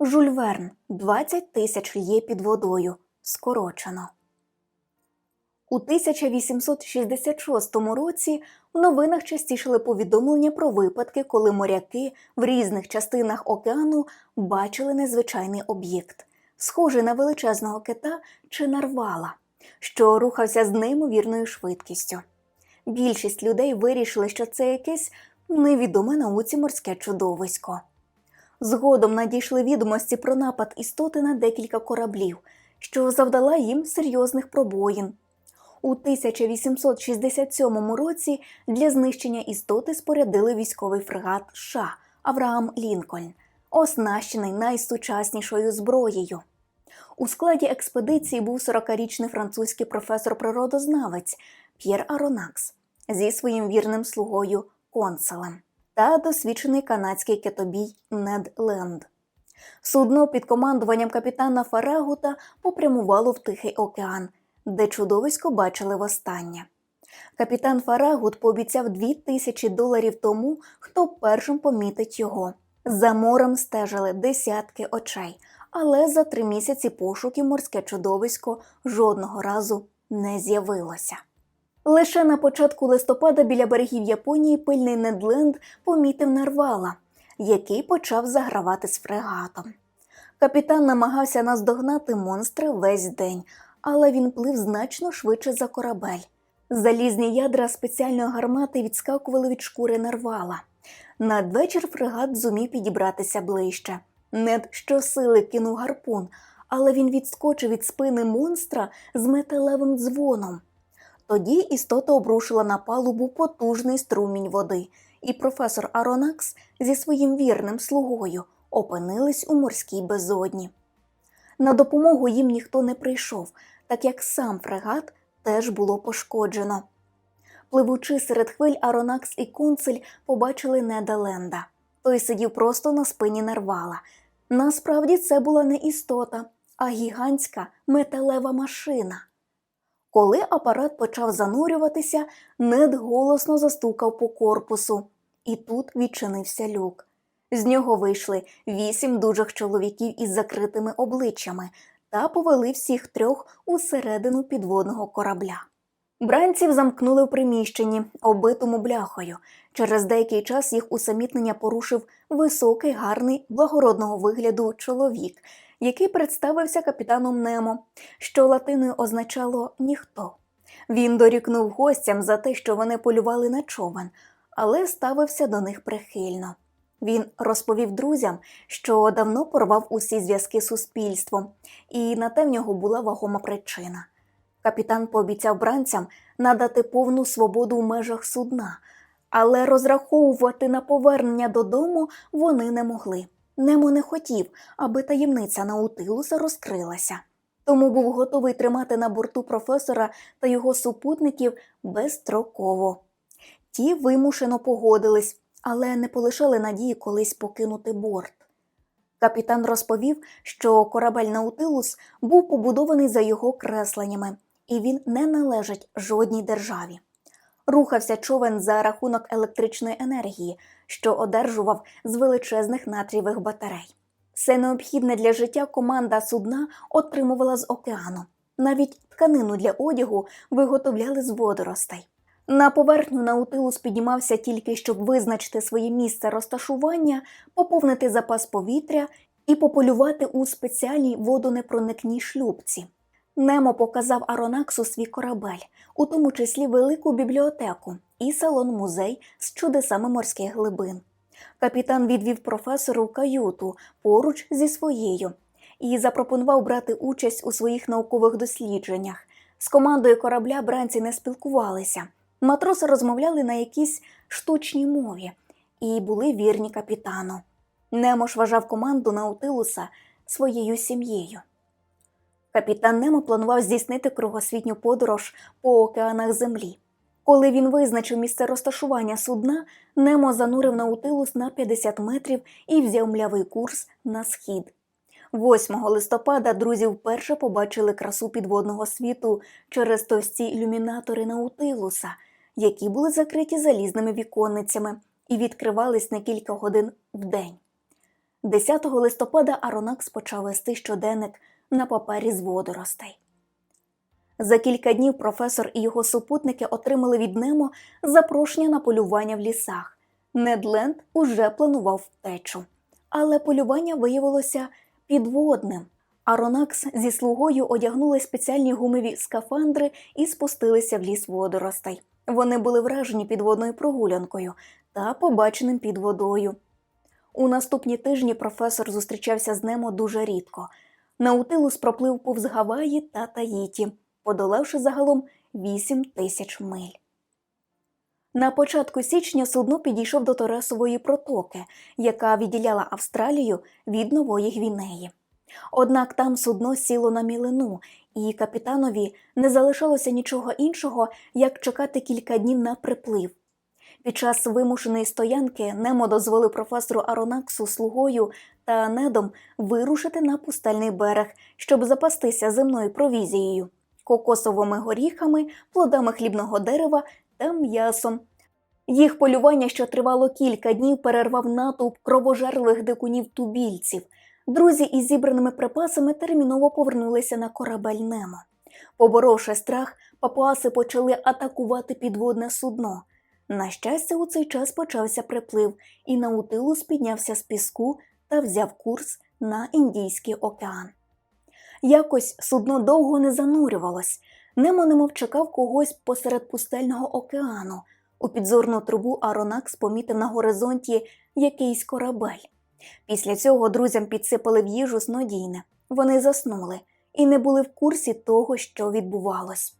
Жюль Верн 20 тисяч лє під водою. Скорочено. У 1866 році в новинах частішали повідомлення про випадки, коли моряки в різних частинах океану бачили незвичайний об'єкт, схожий на величезного кита чи нарвала, що рухався з неймовірною швидкістю. Більшість людей вирішили, що це якесь невідоме науці морське чудовисько. Згодом надійшли відомості про напад істоти на декілька кораблів, що завдала їм серйозних пробоїн. У 1867 році для знищення істоти спорядили військовий фрегат США Авраам Лінкольн, оснащений найсучаснішою зброєю. У складі експедиції був 40-річний французький професор-природознавець П'єр Аронакс зі своїм вірним слугою конселем та досвідчений канадський китобій Нед Ленд. Судно під командуванням капітана Фарагута попрямувало в Тихий океан, де чудовисько бачили востаннє. Капітан Фарагут пообіцяв дві тисячі доларів тому, хто першим помітить його. За морем стежили десятки очей, але за три місяці пошуків морське чудовисько жодного разу не з'явилося. Лише на початку листопада біля берегів Японії пильний Недленд помітив нарвала, який почав загравати з фрегатом. Капітан намагався наздогнати монстра весь день, але він плив значно швидше за корабель. Залізні ядра спеціальної гармати відскакували від шкури нарвала. Надвечір фрегат зумів підібратися ближче. Нед щосили кинув гарпун, але він відскочив від спини монстра з металевим дзвоном. Тоді істота обрушила на палубу потужний струмінь води, і професор Аронакс зі своїм вірним слугою опинились у морській безодні. На допомогу їм ніхто не прийшов, так як сам фрегат теж було пошкоджено. Пливучи серед хвиль, Аронакс і Кунцель побачили Неда Ленда. Той сидів просто на спині нарвала. Насправді це була не істота, а гігантська металева машина. Коли апарат почав занурюватися, Нед голосно застукав по корпусу, і тут відчинився люк. З нього вийшли вісім дужих чоловіків із закритими обличчями та повели всіх трьох усередину підводного корабля. Бранців замкнули в приміщенні, оббитому бляхою. Через деякий час їх усамітнення порушив високий, гарний, благородного вигляду чоловік, який представився капітаном Немо, що латиною означало ніхто. Він дорікнув гостям за те, що вони полювали на човен, але ставився до них прихильно. Він розповів друзям, що давно порвав усі зв'язки з суспільством, і на те в нього була вагома причина. Капітан пообіцяв бранцям надати повну свободу в межах судна, але розраховувати на повернення додому вони не могли. Немо не хотів, аби таємниця Наутилуса розкрилася, тому був готовий тримати на борту професора та його супутників безстроково. Ті вимушено погодились, але не полишали надії колись покинути борт. Капітан розповів, що корабель Наутилус був побудований за його кресленнями, і він не належить жодній державі. Рухався човен за рахунок електричної енергії, що одержував з величезних натрієвих батарей. Все необхідне для життя команда судна отримувала з океану. Навіть тканину для одягу виготовляли з водоростей. На поверхню Наутилус піднімався тільки, щоб визначити своє місце розташування, поповнити запас повітря і пополювати у спеціальній водонепроникній шлюбці. Немо показав Аронаксу свій корабель, у тому числі велику бібліотеку і салон-музей з чудесами морських глибин. Капітан відвів професору каюту поруч зі своєю і запропонував брати участь у своїх наукових дослідженнях. З командою корабля бранці не спілкувалися. Матроси розмовляли на якійсь штучній мові і були вірні капітану. Немо ж вважав команду Наутилуса своєю сім'єю. Капітан Немо планував здійснити кругосвітню подорож по океанах землі. Коли він визначив місце розташування судна, Немо занурив Наутилус на 50 метрів і взяв млявий курс на схід. 8 листопада друзі вперше побачили красу підводного світу через товсті ілюмінатори Наутилуса, які були закриті залізними віконницями і відкривались на кілька годин в день. 10 листопада Аронакс почав вести щоденник на папері з водоростей. За кілька днів професор і його супутники отримали від Немо запрошення на полювання в лісах. Недленд уже планував втечу, але полювання виявилося підводним. Аронакс зі слугою одягнули спеціальні гумові скафандри і спустилися в ліс водоростей. Вони були вражені підводною прогулянкою та побаченим під водою. У наступні тижні професор зустрічався з Немо дуже рідко. Наутилус проплив повз Гаваї та Таїті, подолавши загалом 8 тисяч миль. На початку січня судно підійшов до Торесової протоки, яка відділяла Австралію від Нової Гвінеї. Однак там судно сіло на мілину, і капітанові не залишалося нічого іншого, як чекати кілька днів на приплив. Під час вимушеної стоянки Немо дозволив професору Аронаксу слугою та недом вирушити на пустельний берег, щоб запастися земною провізією, кокосовими горіхами, плодами хлібного дерева та м'ясом. Їх полювання, що тривало кілька днів, перервав натовп кровожерливих дикунів тубільців. Друзі із зібраними припасами терміново повернулися на корабель Немо. Поборовши страх, папуаси почали атакувати підводне судно. На щастя, у цей час почався приплив, і Наутилус піднявся з піску та взяв курс на Індійський океан. Якось судно довго не занурювалось, Немо немов чекав когось посеред пустельного океану. У підзорну трубу Аронакс помітив на горизонті якийсь корабель. Після цього друзям підсипали в їжу снодійне. Вони заснули і не були в курсі того, що відбувалось.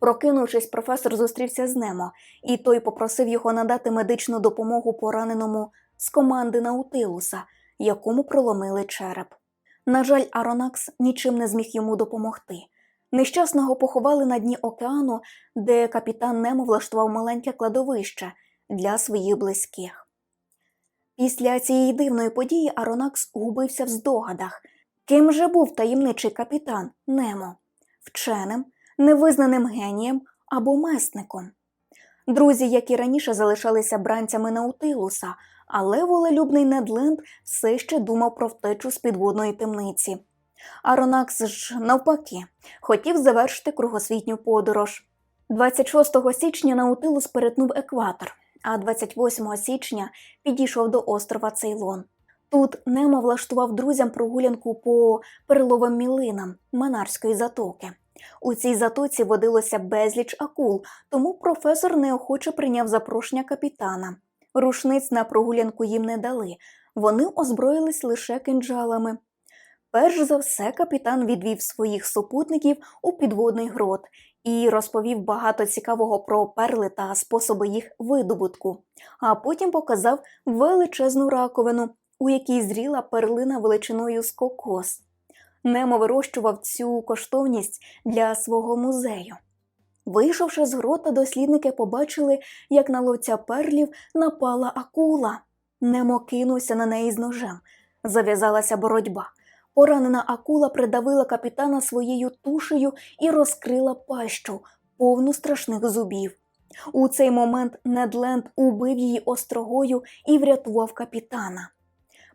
Прокинувшись, професор зустрівся з Немо, і той попросив його надати медичну допомогу пораненому з команди Наутилуса, якому проломили череп. На жаль, Аронакс нічим не зміг йому допомогти. Нещасного поховали на дні океану, де капітан Немо влаштував маленьке кладовище для своїх близьких. Після цієї дивної події Аронакс губився в здогадах, ким же був таємничий капітан Немо вченим, невизнаним генієм або месником. Друзі, як і раніше, залишалися бранцями Наутилуса, але волелюбний Недленд все ще думав про втечу з підводної темниці. Аронакс ж, навпаки, хотів завершити кругосвітню подорож. 26 січня Наутилус перетнув екватор, а 28 січня підійшов до острова Цейлон. Тут Немо влаштував друзям прогулянку по переловим мілинам Манарської затоки. У цій затоці водилося безліч акул, тому професор неохоче прийняв запрошення капітана. Рушниць на прогулянку їм не дали, вони озброїлись лише кинджалами. Перш за все, капітан відвів своїх супутників у підводний грот і розповів багато цікавого про перли та способи їх видобутку, а потім показав величезну раковину, у якій зріла перлина величиною з кокос. Немо вирощував цю коштовність для свого музею. Вийшовши з грота, дослідники побачили, як на ловця перлів напала акула. Немо кинувся на неї з ножем. Зав'язалася боротьба. Поранена акула придавила капітана своєю тушею і розкрила пащу, повну страшних зубів. У цей момент Недленд убив її острогою і врятував капітана.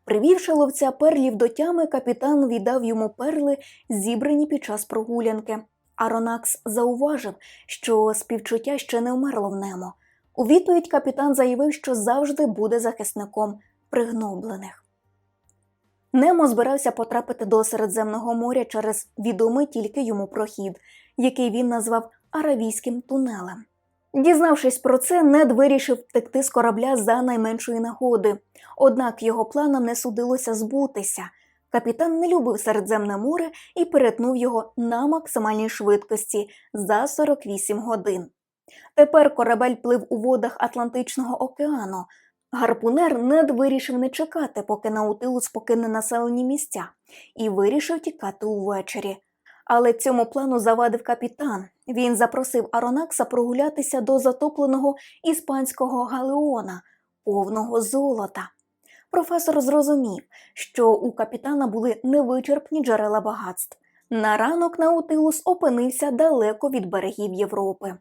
Привівши ловця перлів до тями, капітан віддав йому перли, зібрані під час прогулянки. Аронакс зауважив, що співчуття ще не вмерло в немо. У відповідь капітан заявив, що завжди буде захисником пригноблених. Немо збирався потрапити до Середземного моря через відомий тільки йому прохід, який він назвав Аравійським тунелем. Дізнавшись про це, Нед вирішив втекти з корабля за найменшої нагоди. Однак його планам не судилося збутися. Капітан не любив Середземне море і перетнув його на максимальній швидкості за 48 годин. Тепер корабель плив у водах Атлантичного океану. Гарпунер Нед вирішив не чекати, поки Наутилус покине населені місця, і вирішив тікати увечері. Але цьому плану завадив капітан. Він запросив Аронакса прогулятися до затопленого іспанського галеона, повного золота. Професор зрозумів, що у капітана були невичерпні джерела багатств. На ранок Наутилус опинився далеко від берегів Європи.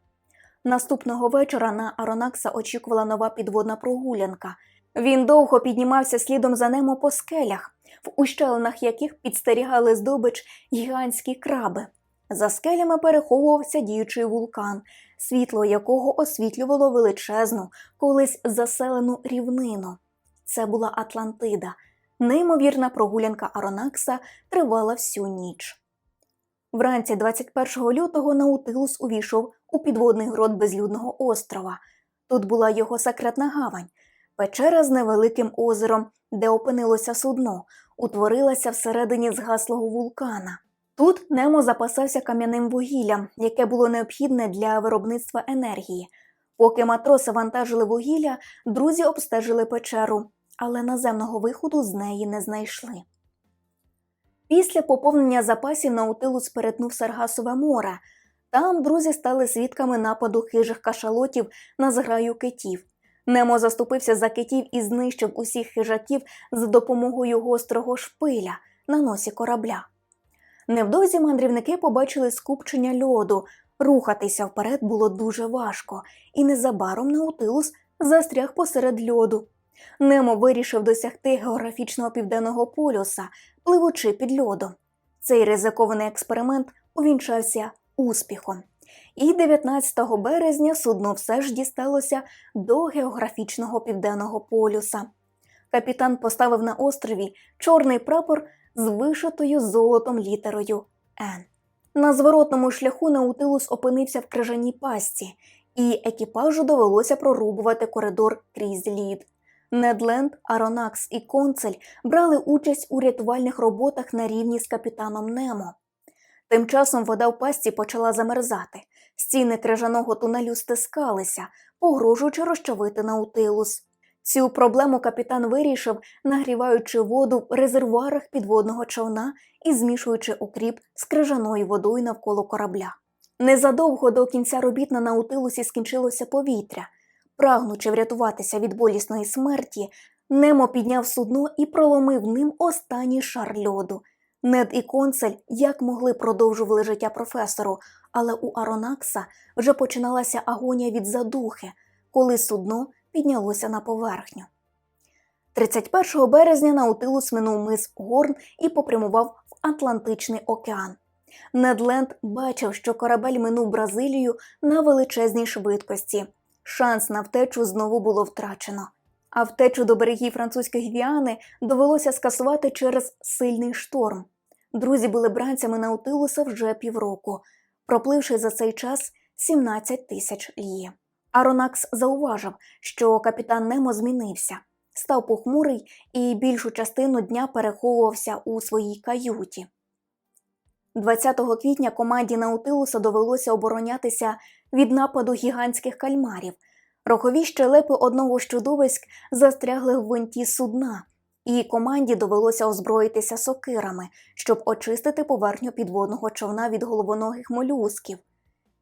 Наступного вечора на Аронакса очікувала нова підводна прогулянка. Він довго піднімався слідом за Немо по скелях, в ущелинах яких підстерігали здобич гігантські краби. За скелями переховувався діючий вулкан, світло якого освітлювало величезну, колись заселену рівнину. Це була Атлантида. Неймовірна прогулянка Аронакса тривала всю ніч. Вранці 21 лютого Наутилус увійшов у підводний грот безлюдного острова. Тут була його секретна гавань, печера з невеликим озером, де опинилося судно, утворилася всередині згаслого вулкана. Тут Немо запасався кам'яним вугіллям, яке було необхідне для виробництва енергії. Поки матроси вантажили вугілля, друзі обстежили печеру, але наземного виходу з неї не знайшли. Після поповнення запасів Наутилус перетнув Саргасове море. Там друзі стали свідками нападу хижих кашалотів на зграю китів. Немо заступився за китів і знищив усіх хижаків за допомогою гострого шпиля на носі корабля. Невдовзі мандрівники побачили скупчення льоду. Рухатися вперед було дуже важко, і незабаром Наутилус застряг посеред льоду. Немо вирішив досягти географічного південного полюса, пливучи під льодом. Цей ризикований експеримент увінчався успіхом. І 19 березня судно все ж дісталося до географічного південного полюса. Капітан поставив на острові чорний прапор з вишитою золотом літерою Н. На зворотному шляху Наутилус опинився в крижаній пастці, і екіпажу довелося прорубувати коридор крізь лід. Недленд, Аронакс і Концель брали участь у рятувальних роботах на рівні з капітаном Немо. Тим часом вода в пастці почала замерзати. Стіни крижаного тунелю стискалися, погрожуючи розчавити наутилус. Цю проблему капітан вирішив, нагріваючи воду в резервуарах підводного човна і змішуючи окріп з крижаною водою навколо корабля. Незадовго до кінця робіт на наутилусі скінчилося повітря. Прагнучи врятуватися від болісної смерті, Немо підняв судно і проломив ним останній шар льоду. Нед і консель як могли продовжували життя професору, але у Аронакса вже починалася агонія від задухи, коли судно піднялося на поверхню. 31 березня Наутилус минув мис Горн і попрямував в Атлантичний океан. Недленд бачив, що корабель минув Бразилію на величезній швидкості. Шанс на втечу знову було втрачено. А втечу до берегів французької Гвіани довелося скасувати через сильний шторм. Друзі були бранцями Наутилуса вже півроку, пропливши за цей час 17 тисяч льє. Аронакс зауважив, що капітан Немо змінився, став похмурий і більшу частину дня переховувався у своїй каюті. 20 квітня команді Наутилуса довелося оборонятися від нападу гігантських кальмарів. Рохові щелепи одного з чудовиськ застрягли в винті судна, і команді довелося озброїтися сокирами, щоб очистити поверхню підводного човна від головоногих молюсків.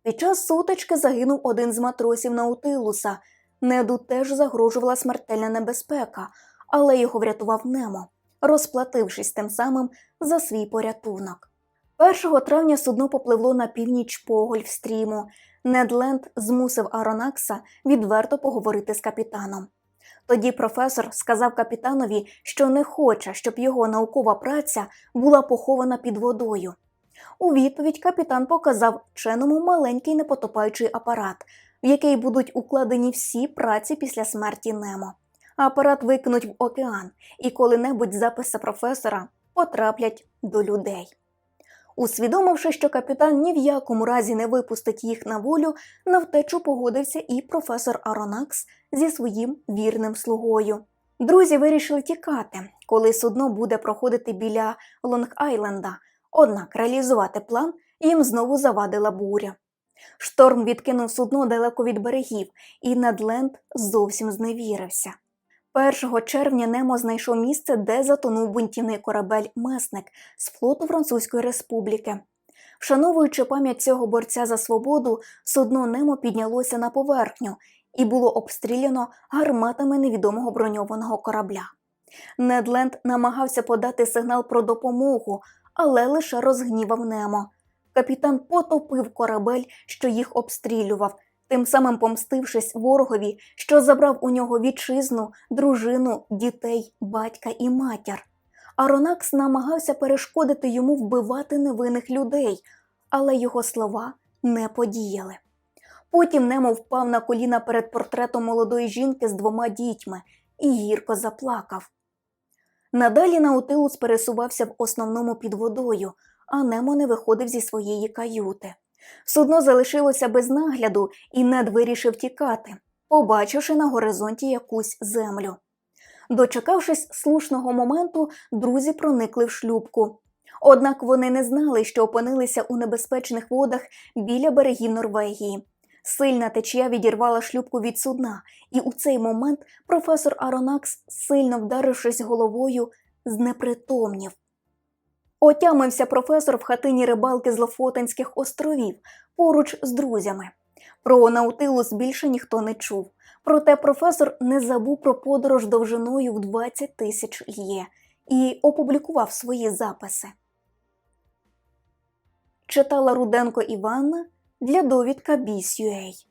Під час сутички загинув один з матросів Наутилуса. Неду теж загрожувала смертельна небезпека, але його врятував Немо, розплатившись тим самим за свій порятунок. 1 травня судно попливло на північ по Гольфстріму. Недленд змусив Аронакса відверто поговорити з капітаном. Тоді професор сказав капітанові, що не хоче, щоб його наукова праця була похована під водою. У відповідь капітан показав вченому маленький непотопаючий апарат, в який будуть укладені всі праці після смерті Немо. Апарат викинуть в океан, і коли-небудь записи професора потраплять до людей. Усвідомивши, що капітан ні в якому разі не випустить їх на волю, на втечу погодився і професор Аронакс зі своїм вірним слугою. Друзі вирішили тікати, коли судно буде проходити біля Лонг-Айленда, однак реалізувати план їм знову завадила буря. Шторм відкинув судно далеко від берегів, і Недленд зовсім зневірився. 1 червня Немо знайшов місце, де затонув бунтівний корабель Месник з флоту Французької республіки. Вшановуючи пам'ять цього борця за свободу, судно Немо піднялося на поверхню і було обстріляно гарматами невідомого броньованого корабля. Недленд намагався подати сигнал про допомогу, але лише розгнівав Немо. Капітан потопив корабель, що їх обстрілював, тим самим помстившись ворогові, що забрав у нього вітчизну, дружину, дітей, батька і матір. Аронакс намагався перешкодити йому вбивати невинних людей, але його слова не подіяли. Потім Немо впав на коліна перед портретом молодої жінки з двома дітьми і гірко заплакав. Надалі Наутилус пересувався в основному під водою, а Немо не виходив зі своєї каюти. Судно залишилося без нагляду, і нед вирішив тікати, побачивши на горизонті якусь землю. Дочекавшись слушного моменту, друзі проникли в шлюбку. Однак вони не знали, що опинилися у небезпечних водах біля берегів Норвегії. Сильна течія відірвала шлюбку від судна, і у цей момент професор Аронакс, сильно вдарившись головою, знепритомнів. Отямився професор в хатині рибалки з Лофотанських островів поруч з друзями. Про Наутилус більше ніхто не чув. Проте професор не забув про подорож довжиною в 20 тисяч лє і опублікував свої записи. Читала Руденко Іванна для довідка Біс.UA.